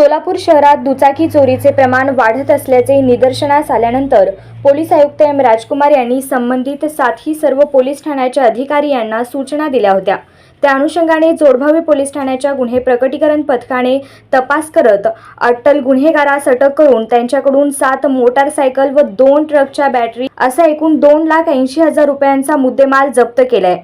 सोलापूर शहरात दुचाकी चोरीचे प्रमाण वाढत असल्याचे निदर्शनास आल्यानंतर पोलीस आयुक्त एम राजकुमार यांनी संबंधित सातही सर्व पोलीस ठाण्याच्या अधिकारी यांना सूचना दिल्या होत्या. त्या अनुषंगाने जोडभावी पोलीस ठाण्याच्या गुन्हे प्रकटीकरण पथकाने तपास करत अट्टल गुन्हेगारास अटक करून त्यांच्याकडून सात मोटारसायकल व दोन ट्रकच्या बॅटरी असा एकूण दोन लाख ऐंशी हजार रुपयांचा मुद्देमाल जप्त केलाय.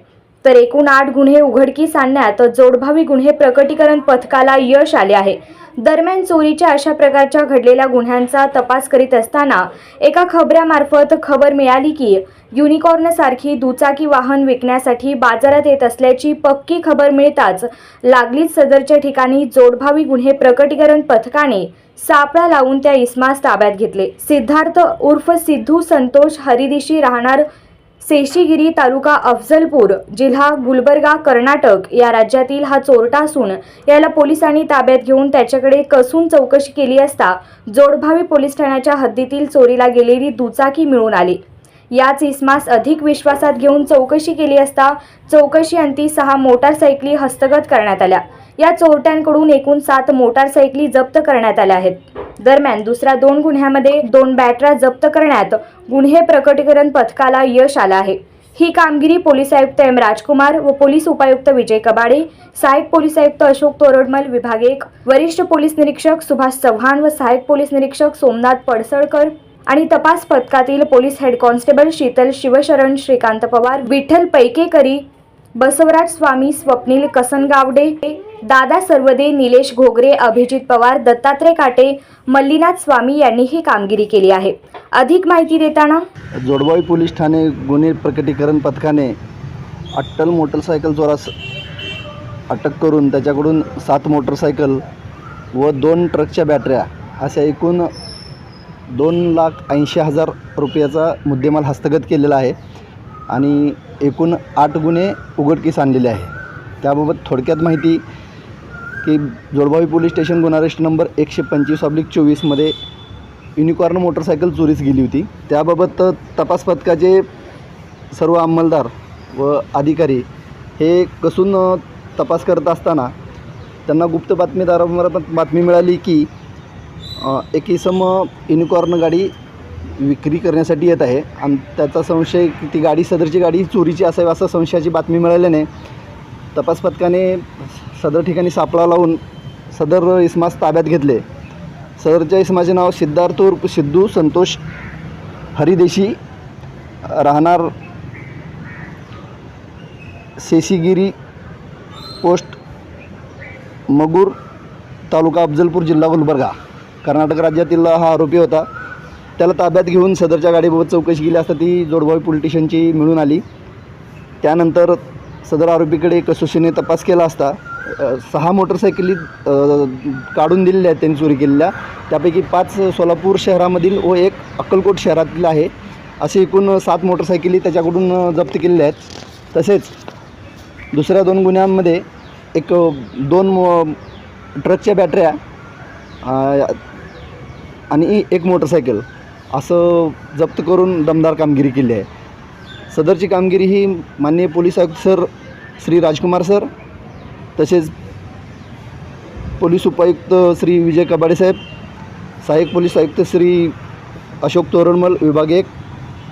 तर एकूण आठ गुन्हे उघडकीस आणण्यात जोडभावी गुन्हे प्रकटीकरण पथकाला यश आले आहे. दरम्यान चोरीच्या अशा प्रकारच्या घडलेल्या गुन्ह्यांचा तपास करीत असताना एका खबऱ्यामार्फत खबर मिळाली की युनिकॉर्नसारखी दुचाकी वाहन विकण्यासाठी बाजारात येत असल्याची पक्की खबर मिळताच लागलीच सदरच्या ठिकाणी जोडभावी गुन्हे प्रकटीकरण पथकाने सापळा लावून त्या इस्मास ताब्यात घेतले. सिद्धार्थ उर्फ सिद्धू संतोष हरिदिशी राहणार सेशीगिरी तालुका अफजलपूर जिल्हा गुलबर्गा कर्नाटक या राज्यातील हा चोरटा असून याला पोलिसांनी ताब्यात घेऊन त्याच्याकडे कसून चौकशी केली असता जोडभावी पोलीस ठाण्याच्या हद्दीतील चोरीला गेलेली दुचाकी मिळून आली. याच इसमास अधिक विश्वासात घेऊन चौकशी केली असता चौकशी अंती सहा मोटारसायकली हस्तगत करण्यात आल्या. या चोरट्यांकडून एकूण सात मोटारसायकली जप्त करण्यात आल्या आहेत. दरम्यान दुसऱ्या दोन गुन्ह्यामध्ये दोन बॅटऱ्या जप्त करण्यात गुन्हे प्रकटीकरण पथकाला यश आलं आहे. ही कामगिरी पोलीस आयुक्त एम. राजकुमार व पोलीस उपायुक्त विजय कबाडे सहाय्यक पोलीस आयुक्त अशोक तोरडमल विभाग एक वरिष्ठ पोलीस निरीक्षक सुभाष चव्हाण व सहाय्यक पोलीस निरीक्षक सोमनाथ पडसळकर आणि तपास पथकातील police head constable Sheetal Shivsharan Shrikant Pawar Vitthal Paikekari Basavraj Swami Swapnil Kasangawde Dada Sarvade Nilesh Ghogre Abhijit Pawar Dattatray काटे मल्लीनाथ स्वामी यांनी ही कामगिरी केली आहे. अधिक माहिती देताना जोडबाई पोलीस ठाणे गुन्हे प्रकटीकरण पथकाने अट्टल मोटरसायकल चोरास अटक करून त्याच्याकडून सात मोटरसायकल व दोन ट्रकच्या बॅटऱ्या अशा एकूण दोन लाख ऐंशी हजार रुपयाचा मुद्देमाल हस्तगत केलेला आहे आणि एकूण आठ गुन्हे उघडकीस आणलेले आहे. त्याबाबत थोडक्यात माहिती की जोडबावी पोलीस स्टेशन गुन्हा रजिस्टर नंबर एकशे पंचवीस ऑब्लिक चोवीसमध्ये युनिकॉर्न मोटरसायकल चोरीस गेली होती. त्याबाबत तपास पथकाचे सर्व अंमलदार व अधिकारी हे कसून तपास करत असताना त्यांना गुप्त बातमीदारामार्फत बातमी मिळाली की एक इसम युनिकॉर्न गाडी विक्री करण्यासाठी येत आहे. आणि त्याचा संशय की ती गाडी सदरची गाडी चोरीची असावी असं संशयाची बातमी मिळाल्याने तपास पथकाने सदर ठिकाणी सापळा लावून सदर इस्मास ताब्यात घेतले. सदरच्या इस्माचे नाव सिद्धार्थ उर्फ सिद्धू संतोष हरिदेशी राहणार सेसीगिरी पोस्ट मगूर तालुका अफजलपूर जिल्हा गुलबर्गा. कर्नाटक राज्यातील हा आरोपी होता. त्याला ताब्यात घेऊन सदरच्या गाडीबाबत चौकशी केली असता ती जोडभावी पोलीस स्टेशनची मिळून आली. त्यानंतर सदर आरोपीकडे कसोशीने तपास केला असता सहा मोटरसायकली काढून दिलेल्या आहेत त्यांनी चोरी केलेल्या. त्यापैकी पाच सोलापूर शहरामधील व एक अक्कलकोट शहरातील आहे. असे एकूण सात मोटरसायकली त्याच्याकडून जप्त केलेल्या आहेत. तसेच दुसऱ्या दोन गुन्ह्यांमध्ये एक दोन मो- ट्रकच्या बॅटऱ्या आणि एक मोटरसायकल असं जप्त करून दमदार कामगिरी केली आहे. सदरची कामगिरी ही माननीय पोलीस आयुक्त सर श्री राजकुमार सर तसेच पोलीस उपायुक्त श्री विजय कबाडे साहेब सहाय्यक पोलीस आयुक्त श्री अशोक तोरणमल विभाग एक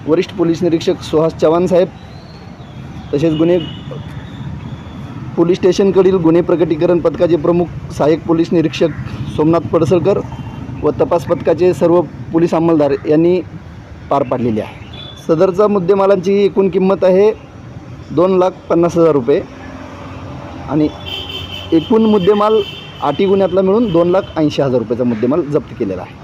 वरिष्ठ पोलीस निरीक्षक सुहास चव्हाण साहेब तसेच गुन्हे पोलीस स्टेशनकडील गुन्हे प्रकटीकरण पथकाचे प्रमुख सहाय्यक पोलीस निरीक्षक सोमनाथ पडसळकर व तपास पथकाचे सर्व पोलीस अंमलदार यांनी पार पाडलेले आहे. सदरचा मुद्देमालांची एकूण किंमत आहे दोन लाख पन्नास हजार रुपये. आणि एकूण मुद्देमाल आटी गुन्ह्यातला मिळून दोन लाख ऐंशी हजार रुपयाचा मुद्देमाल जप्त केलेला आहे.